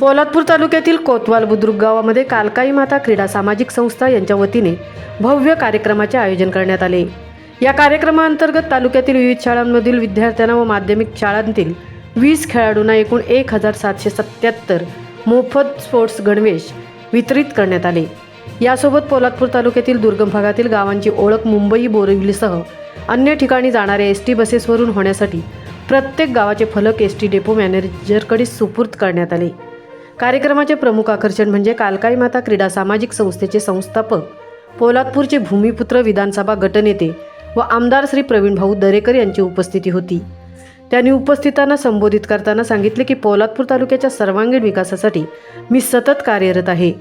पोलादपूर तालुक्यातील कोतवाल बुद्रुक गावामध्ये कालकाई माता क्रीडा सामाजिक संस्था यांच्या वतीने भव्य कार्यक्रमाचे आयोजन करण्यात आले. या कार्यक्रमाअंतर्गत तालुक्यातील विविध शाळांमधील विद्यार्थ्यांना व माध्यमिक शाळांतील वीस खेळाडूंना एकूण एक हजार सातशे सत्याहत्तर मोफत स्पोर्ट्स गणवेश वितरित करण्यात आले. यासोबत पोलादपूर तालुक्यातील दुर्गम भागातील गावांची ओळख मुंबई बोरिवलीसह अन्य ठिकाणी जाणाऱ्या एस टी बसेसवरून होण्यासाठी प्रत्येक गावाचे फलक एस टी डेपो मॅनेजरकडे सुपूर्द करण्यात आले. कार्यक्रमाचे प्रमुख आकर्षण म्हणजे कालकाई माता क्रीडा सामाजिक संस्थेचे संस्थापक पोलादपूरचे भूमिपुत्र विधानसभा गटनेते व आमदार श्री प्रवीण भाऊ दरेकर यांची उपस्थिती होती. त्यांनी उपस्थितांना संबोधित करताना सांगितले की पोलादपूर तालुक्याच्या सर्वांगीण विकासासाठी मी सतत कार्यरत आहे.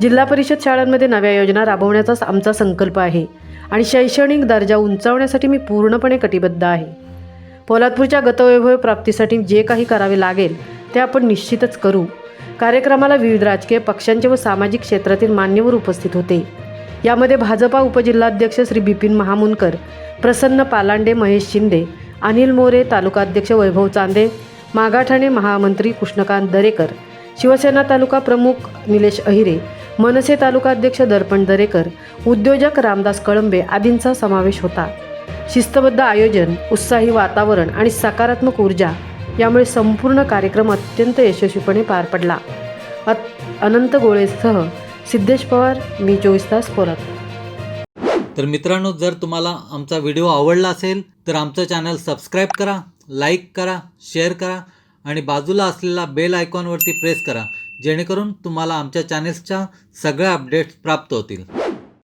जिल्हा परिषद शाळांमध्ये नव्या योजना राबवण्याचाच आमचा संकल्प आहे आणि शैक्षणिक दर्जा उंचावण्यासाठी मी पूर्णपणे कटिबद्ध आहे. पोलादपूरच्या गतवैभव प्राप्तीसाठी जे काही करावे लागेल ते आपण निश्चितच करू. कार्यक्रमाला विविध राजकीय पक्षांचे व सामाजिक क्षेत्रातील मान्यवर उपस्थित होते. यामध्ये भाजपा उपजिल्हाध्यक्ष श्री बिपिन महामुनकर प्रसन्न पालांडे महेश शिंदे अनिल मोरे तालुकाध्यक्ष वैभव चांदे मागाठाणे महामंत्री कृष्णकांत दरेकर शिवसेना तालुका प्रमुख निलेश अहिरे मनसे तालुकाध्यक्ष दर्पण दरेकर उद्योजक रामदास कळंबे आदींचा समावेश होता. शिस्तबद्ध आयोजन उत्साही वातावरण आणि सकारात्मक ऊर्जा यामुळे संपूर्ण कार्यक्रम अत्यंत यशस्वीपणे पार पडला. अत- अनंत गोळेसह सिद्धेश पवार मी चोवीस तास परत. तर मित्रांनो जर तुम्हाला आमचा व्हिडिओ आवडला असेल तर आमचं चॅनल सबस्क्राईब करा लाईक करा शेअर करा आणि बाजूला असलेला बेल आयकॉनवरती प्रेस करा जेणेकरून तुम्हाला आमच्या चॅनेल्सच्या सगळ्या अपडेट्स प्राप्त होतील.